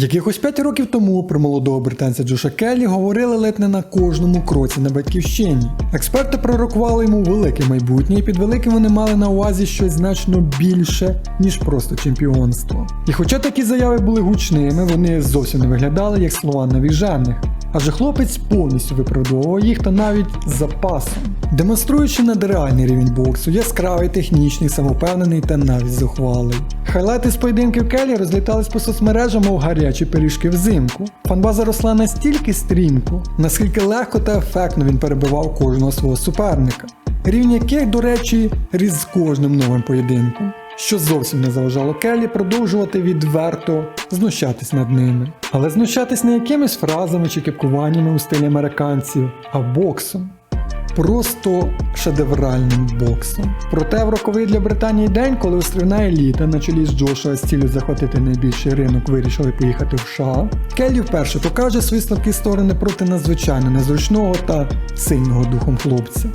Якихось 5 років тому про молодого британця Джоша Келлі говорили ледь не на кожному кроці на батьківщині. Експерти пророкували йому велике майбутнє, і під великим вони мали на увазі щось значно більше, ніж просто чемпіонство. І хоча такі заяви були гучними, вони зовсім не виглядали як слова навіжених. Адже хлопець повністю виправдовував їх та навіть з запасом, демонструючи надреальний рівень боксу, яскравий, технічний, самовпевнений та навіть зухвалий. Хайлайти з поєдинків Келлі розлітались по соцмережам, мов гарячі пиріжки взимку. Фанбаза росла настільки стрімко, наскільки легко та ефектно він перебивав кожного свого суперника, рівень яких, до речі, ріс з кожним новим поєдинком що зовсім не заважало Келлі продовжувати відверто знущатись над ними. Але знущатись не якимись фразами чи кепкуваннями у стилі американців, а боксом. Просто шедевральним боксом. Проте в роковий для Британії день, коли острівна еліта на чолі з Джошуа з цілею захватити найбільший ринок, вирішили поїхати в США, Келлі вперше покаже свої слабкі сторони проти надзвичайно незручного та сильного духом хлопця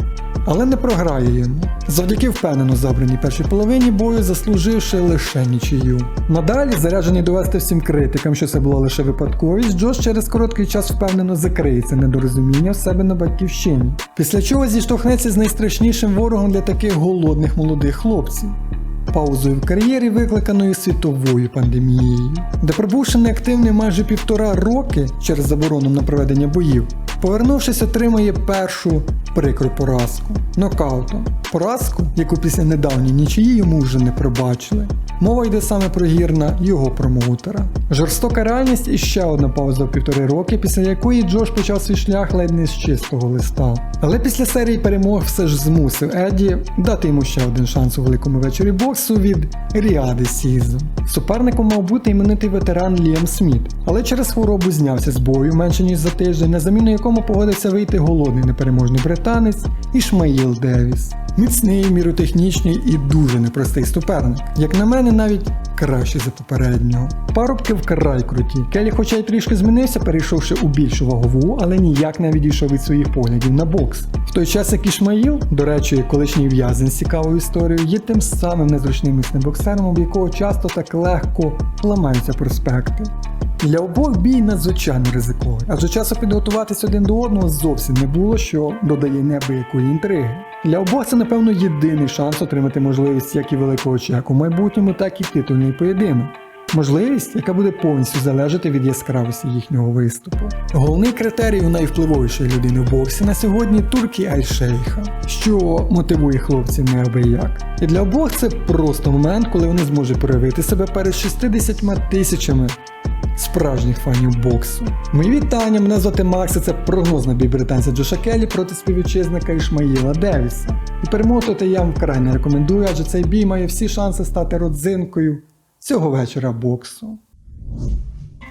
але не програє йому. Завдяки впевнено забраній першій половині бою, заслуживши лише нічию. Надалі, заряджений довести всім критикам, що це була лише випадковість, Джош через короткий час впевнено закриється недорозуміння в себе на батьківщині. Після чого зіштовхнеться з найстрашнішим ворогом для таких голодних молодих хлопців. Паузою в кар'єрі, викликаною світовою пандемією, де пробувши неактивний майже півтора роки через заборону на проведення боїв, повернувшись, отримує першу прикру поразку нокаутом. Поразку, яку після недавньої нічиї йому вже не пробачили. Мова йде саме про гірна його промоутера. Жорстока реальність і ще одна пауза в півтори роки, після якої Джош почав свій шлях ледь не з чистого листа. Але після серії перемог все ж змусив Еді дати йому ще один шанс у великому вечорі боксу від Ріади Сізу. Суперником мав бути іменитий ветеран Ліам Сміт, але через хворобу знявся з бою менше ніж за тиждень, на заміну якому погодився вийти голодний непереможний британець Ішмаїл Девіс. Міцний, міротехнічний і дуже непростий суперник. Як на мене, навіть краще за попереднього. Парубки вкрай круті. Келі, хоча й трішки змінився, перейшовши у більшу вагову, але ніяк не відійшов від своїх поглядів на бокс. В той час як Ішмаїл, до речі, колишній в'язень з цікавою історією, є тим самим незручним міцним боксером, об якого часто так легко ламаються проспекти. Для обох бій надзвичайно ризиковий, адже часу підготуватись один до одного зовсім не було, що додає неабиякої інтриги. Для обох це, напевно, єдиний шанс отримати можливість як і великого чеку в майбутньому, так і титульний поєдинок. Можливість, яка буде повністю залежати від яскравості їхнього виступу. Головний критерій у найвпливовішої людини в боксі на сьогодні турки Альшейха, що мотивує хлопців неабияк. І для обох це просто момент, коли вони зможуть проявити себе перед 60 тисячами справжніх фанів боксу. Мої вітання, мене звати Макс, і це прогноз на бій британця Джоша Келлі проти співвітчизника Ішмаїла Девіса. І перемотувати я вам вкрай не рекомендую, адже цей бій має всі шанси стати родзинкою цього вечора боксу.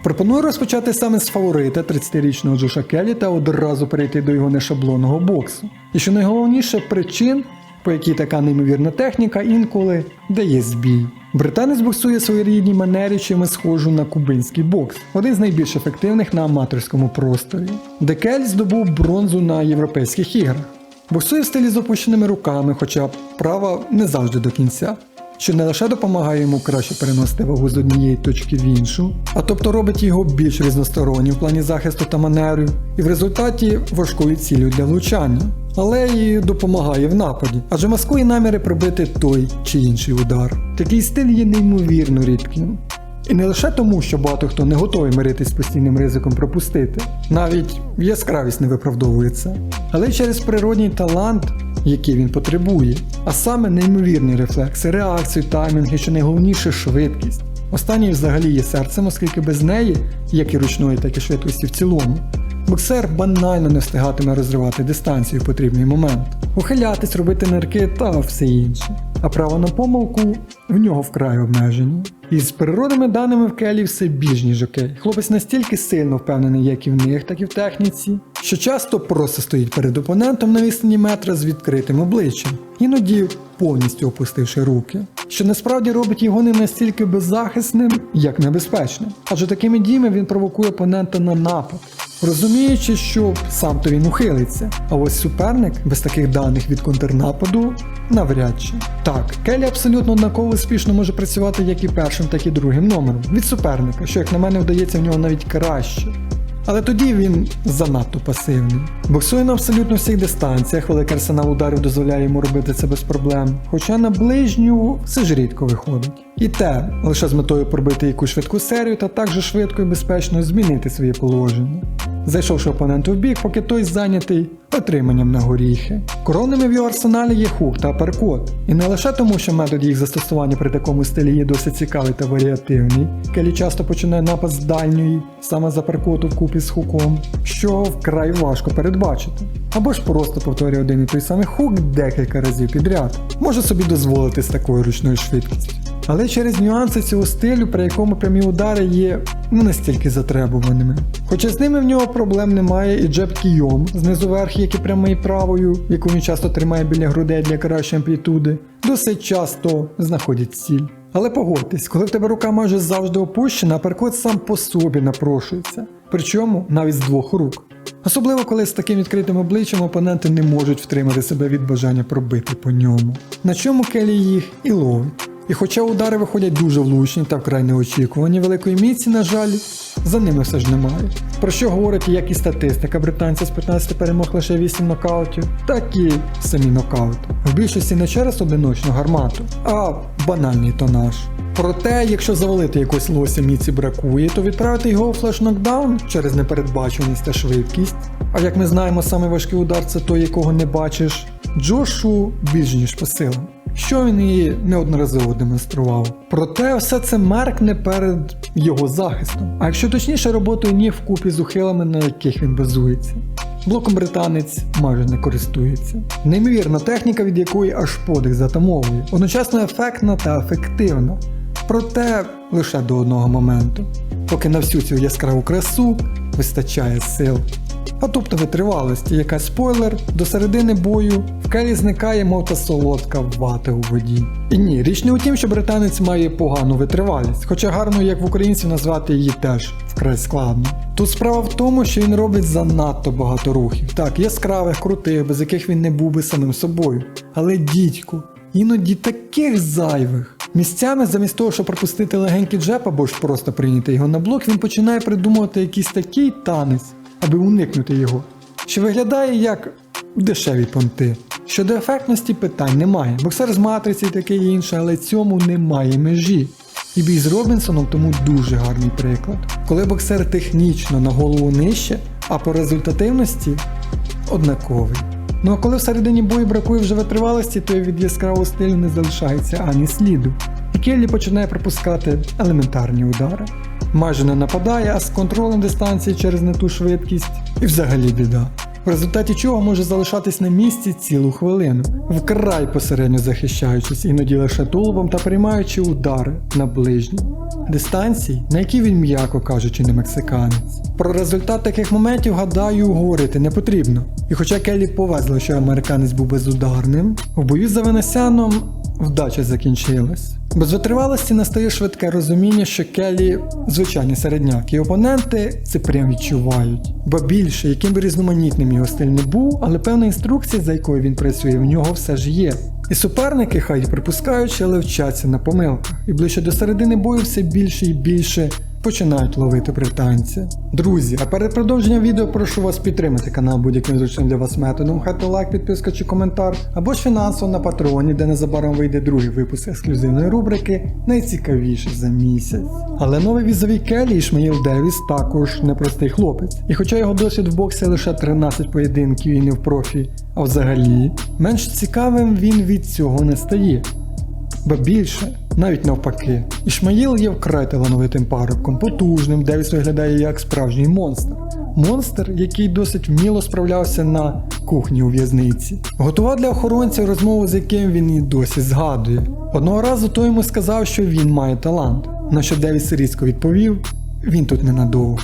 Пропоную розпочати саме з фаворита 30-річного Джоша Келлі та одразу перейти до його нешаблонного боксу. І що найголовніше причин, по якій така неймовірна техніка інколи дає збій. Британець боксує своєрідній манері, чимось схожу на кубинський бокс, один з найбільш ефективних на аматорському просторі. Декель здобув бронзу на європейських іграх. Боксує в стилі з опущеними руками, хоча права не завжди до кінця. Що не лише допомагає йому краще переносити вагу з однієї точки в іншу, а тобто робить його більш різностороннім в плані захисту та манерів, і в результаті важкою цілею для влучання але і допомагає в нападі, адже маскує наміри пробити той чи інший удар. Такий стиль є неймовірно рідким. І не лише тому, що багато хто не готовий миритись з постійним ризиком пропустити, навіть яскравість не виправдовується, але й через природній талант, який він потребує, а саме неймовірні рефлекси, реакцію, таймінг і що найголовніше швидкість. Останній взагалі є серцем, оскільки без неї, як і ручної, так і швидкості в цілому, Боксер банально не встигатиме розривати дистанцію в потрібний момент, ухилятись, робити нирки та все інше. А право на помилку в нього вкрай обмежені. І з природними даними в Келі все більш ніж окей. Хлопець настільки сильно впевнений як і в них, так і в техніці, що часто просто стоїть перед опонентом на відстані метра з відкритим обличчям, іноді повністю опустивши руки, що насправді робить його не настільки беззахисним, як небезпечним. Адже такими діями він провокує опонента на напад, розуміючи, що сам то він ухилиться. А ось суперник без таких даних від контрнападу навряд чи. Так, Келі абсолютно однаково успішно може працювати як і першим, так і другим номером від суперника, що, як на мене, вдається в нього навіть краще. Але тоді він занадто пасивний. Боксує на абсолютно всіх дистанціях, великий арсенал ударів дозволяє йому робити це без проблем. Хоча на ближню все ж рідко виходить. І те лише з метою пробити якусь швидку серію та також швидко і безпечно змінити своє положення. Зайшовши опоненту в бік, поки той зайнятий отриманням на горіхи. Коронними в його арсеналі є хук та аперкот. І не лише тому, що метод їх застосування при такому стилі є досить цікавий та варіативний. Келі часто починає напад з дальньої, саме з аперкоту вкупі з хуком, що вкрай важко передбачити. Або ж просто повторює один і той самий хук декілька разів підряд. Може собі дозволити з такою ручною швидкістю. Але через нюанси цього стилю, при якому прямі удари є не настільки затребуваними. Хоча з ними в нього проблем немає і джеб кійом знизу верх, як і прямий правою, яку він часто тримає біля грудей для кращої амплітуди, досить часто знаходять ціль. Але погодьтесь, коли в тебе рука майже завжди опущена, перкот сам по собі напрошується, причому навіть з двох рук. Особливо коли з таким відкритим обличчям опоненти не можуть втримати себе від бажання пробити по ньому. На чому Келі їх і ловить. І хоча удари виходять дуже влучні та вкрай неочікувані, великої міці, на жаль, за ними все ж немає. Про що говорить як і статистика британця з 15 перемог лише 8 нокаутів, так і самі нокаути. В більшості не через одиночну гармату, а банальний тонаж. Проте, якщо завалити якось лося міці бракує, то відправити його у флеш-нокдаун через непередбаченість та швидкість. А як ми знаємо, самий важкий удар це той, якого не бачиш, Джошу більш ніж по силам що він і неодноразово демонстрував. Проте все це меркне перед його захистом, а якщо точніше роботою ніг вкупі з ухилами, на яких він базується. Блоком британець майже не користується. Неймовірна техніка, від якої аж подих затамовує, одночасно ефектна та ефективна. Проте лише до одного моменту, поки на всю цю яскраву красу вистачає сил. А тобто витривалості, яка спойлер, до середини бою в келі зникає, мов та солодка вата у воді. І ні, річ не у тім, що британець має погану витривалість, хоча гарно, як в українців, назвати її теж вкрай складно. Тут справа в тому, що він робить занадто багато рухів. Так, яскравих, крутих, без яких він не був би самим собою. Але дідьку, іноді таких зайвих. Місцями, замість того, щоб пропустити легенький джеб або ж просто прийняти його на блок, він починає придумувати якийсь такий танець, аби уникнути його, що виглядає як дешеві понти. Щодо ефектності питань немає. Боксер з матриці і таке інше, але цьому немає межі. І бій з Робінсоном тому дуже гарний приклад. Коли боксер технічно на голову нижче, а по результативності однаковий. Ну а коли всередині бою бракує вже витривалості, то від яскравого стилю не залишається ані сліду. І Келлі починає пропускати елементарні удари. Майже не нападає, а з контролем дистанції через не ту швидкість і взагалі біда. В результаті чого може залишатись на місці цілу хвилину, вкрай посередньо захищаючись, іноді лише тулубом та приймаючи удари на ближній дистанції, на які він, м'яко кажучи, не мексиканець. Про результат таких моментів, гадаю, говорити не потрібно. І хоча Келлі повезло, що американець був безударним, в бою за Венесяном вдача закінчилась. Без витривалості настає швидке розуміння, що Келлі звичайний середняк, і опоненти це прям відчувають. Бо більше, яким би різноманітним його стиль не був, але певна інструкція, за якою він працює, в нього все ж є. І суперники, хай і припускаючи, але вчаться на помилках. І ближче до середини бою все більше і більше починають ловити британця. Друзі, а перед продовженням відео прошу вас підтримати канал будь-яким зручним для вас методом, хай то лайк, підписка чи коментар, або ж фінансово на патреоні, де незабаром вийде другий випуск ексклюзивної рубрики найцікавіше за місяць. Але новий візовий Келлі Ішмаїл Девіс також непростий хлопець. І хоча його досвід в боксі лише 13 поєдинків і не в профі, а взагалі, менш цікавим він від цього не стає. Ба більше, навіть навпаки. Ішмаїл є вкрай талановитим парубком, потужним, Девіс виглядає як справжній монстр. Монстр, який досить вміло справлявся на кухні у в'язниці. Готував для охоронців розмову, з яким він і досі згадує. Одного разу той йому сказав, що він має талант, на що Девіс різко відповів: він тут ненадовго.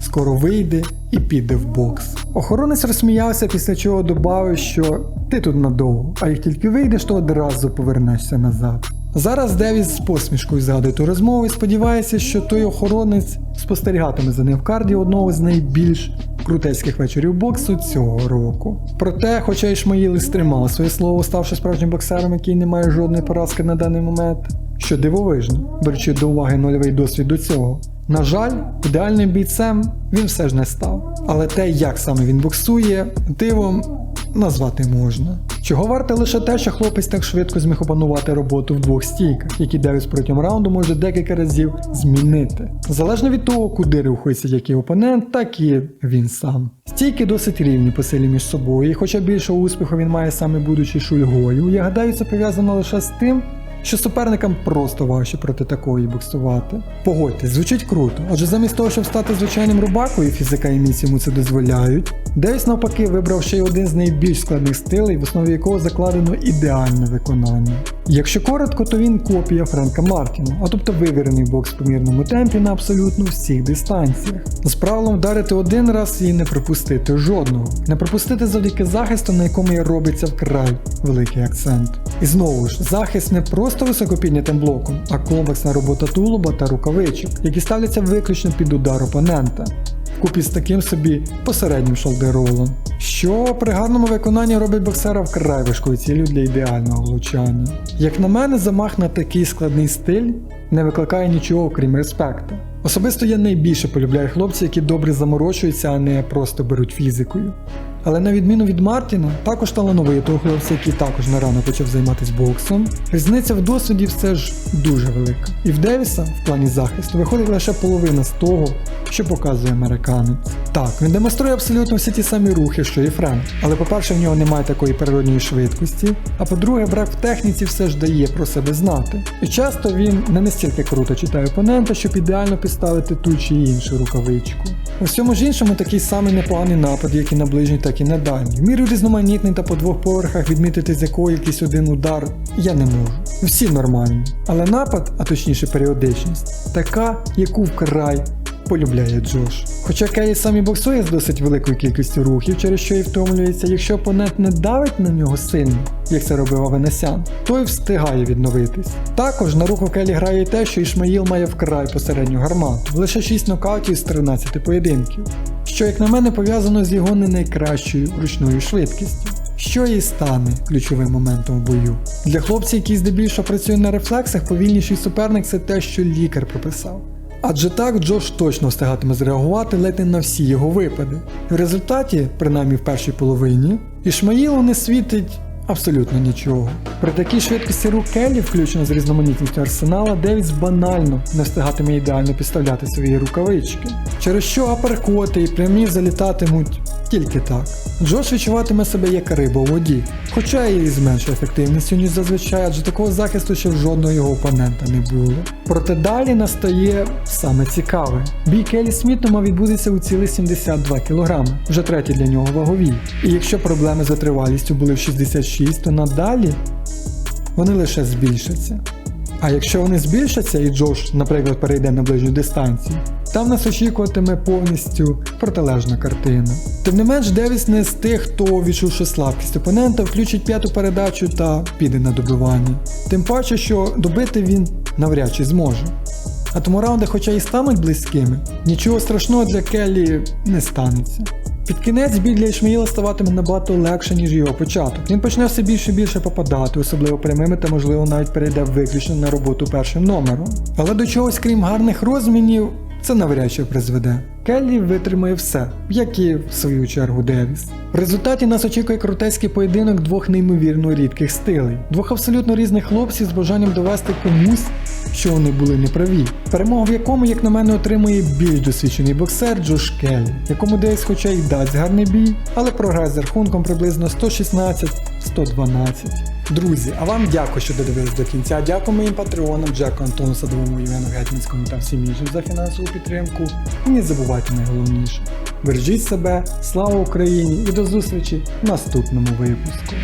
Скоро вийде і піде в бокс. Охоронець розсміявся, після чого додав, що ти тут надовго, а як тільки вийдеш, то одразу повернешся назад. Зараз Девіс з посмішкою згадує ту розмову і сподівається, що той охоронець спостерігатиме за ним в карді одного з найбільш крутецьких вечорів боксу цього року. Проте, хоча Ішмаїл і стримала своє слово, ставши справжнім боксером, який не має жодної поразки на даний момент, що дивовижно, беручи до уваги нульовий досвід до цього. На жаль, ідеальним бійцем він все ж не став. Але те, як саме він боксує, дивом назвати можна. Чого варте лише те, що хлопець так швидко зміг опанувати роботу в двох стійках, які Девіс протягом раунду може декілька разів змінити. Залежно від того, куди рухається як і опонент, так і він сам. Стійки досить рівні по силі між собою, і хоча більшого успіху він має саме будучи шульгою, я гадаю, це пов'язано лише з тим, що суперникам просто важче проти такої буксувати. Погодьтесь, звучить круто, адже замість того, щоб стати звичайним рубакою, фізика і міць йому це дозволяють. Девіс навпаки вибрав ще й один з найбільш складних стилей, в основі якого закладено ідеальне виконання. Якщо коротко, то він копія Френка Мартіна, а тобто вивірений бокс в помірному темпі на абсолютно всіх дистанціях. З правилом вдарити один раз і не пропустити жодного. Не пропустити завдяки захисту, на якому і робиться вкрай великий акцент. І знову ж, захист не просто високопіднятим блоком, а комплексна робота тулуба та рукавичок, які ставляться виключно під удар опонента. Купі з таким собі посереднім шолдеролом, що при гарному виконанні робить боксера вкрай важкою ціллю для ідеального влучання. Як на мене, замах на такий складний стиль не викликає нічого крім респекту. Особисто я найбільше полюбляю хлопців, які добре заморочуються, а не просто беруть фізикою. Але на відміну від Мартіна, також талановитого хлопця, який також не рано почав займатися боксом, різниця в досвіді все ж дуже велика. І в Девіса в плані захисту виходить лише половина з того, що показує американець. Так, він демонструє абсолютно всі ті самі рухи, що і Френк. Але по-перше, в нього немає такої природньої швидкості, а по-друге, брак в техніці все ж дає про себе знати. І часто він не настільки круто читає опонента, щоб ідеально підставити ту чи іншу рукавичку. У всьому ж іншому такий самий непоганий напад, як і на ближній, так і на дальній. В міру різноманітний та по двох поверхах відмітити з якого якийсь один удар я не можу. Всі нормальні. Але напад, а точніше періодичність, така, яку вкрай полюбляє Джош. Хоча Келі сам і боксує з досить великою кількістю рухів, через що і втомлюється, якщо опонент не давить на нього сильно, як це робив Авенесян, той встигає відновитись. Також на руку Келі грає те, що Ішмаїл має вкрай посередню гармату, лише 6 нокаутів з 13 поєдинків, що, як на мене, пов'язано з його не найкращою ручною швидкістю. Що і стане ключовим моментом в бою. Для хлопців, які здебільшого працює на рефлексах, повільніший суперник це те, що лікар прописав. Адже так Джош точно встигатиме зреагувати ледь не на всі його випади. В результаті, принаймні в першій половині, Ішмаїлу не світить абсолютно нічого. При такій швидкості рук Келлі, включно з різноманітністю арсенала, Девіс банально не встигатиме ідеально підставляти свої рукавички, через що аперкоти і прямі залітатимуть тільки так. Джош відчуватиме себе як риба у воді, хоча і з меншою ефективністю, ніж зазвичай, адже такого захисту ще в жодного його опонента не було. Проте далі настає саме цікаве. Бій Келі Сміту мав відбудеться у цілих 72 кг, вже третій для нього ваговій. І якщо проблеми з витривалістю були в 66, то надалі вони лише збільшаться. А якщо вони збільшаться і Джош, наприклад, перейде на ближню дистанцію, там нас очікуватиме повністю протилежна картина. Тим не менш, Девіс не з тих, хто, відчувши слабкість опонента, включить п'яту передачу та піде на добивання. Тим паче, що добити він навряд чи зможе. А тому раунди, хоча і стануть близькими, нічого страшного для Келлі не станеться. Під кінець бій для Ішмаїла ставатиме набагато легше, ніж його початок. Він почне все більше і більше попадати, особливо прямими та можливо навіть перейде виключно на роботу першим номером. Але до чогось, крім гарних розмінів, це навряд чи призведе. Келлі витримає все, як і в свою чергу Девіс. В результаті нас очікує крутецький поєдинок двох неймовірно рідких стилей, двох абсолютно різних хлопців з бажанням довести комусь, що вони були неправі. Перемогу в якому, як на мене, отримує більш досвідчений боксер Джош Келлі, якому Девіс хоча й дасть гарний бій, але програє з рахунком приблизно 116-112. Друзі, а вам дякую, що додивились до кінця. Дякую моїм патреонам, Джеку Антону Садовому, Євгену Гетьманському та всім іншим за фінансову підтримку. І не забувайте найголовніше. Бережіть себе, слава Україні і до зустрічі в наступному випуску.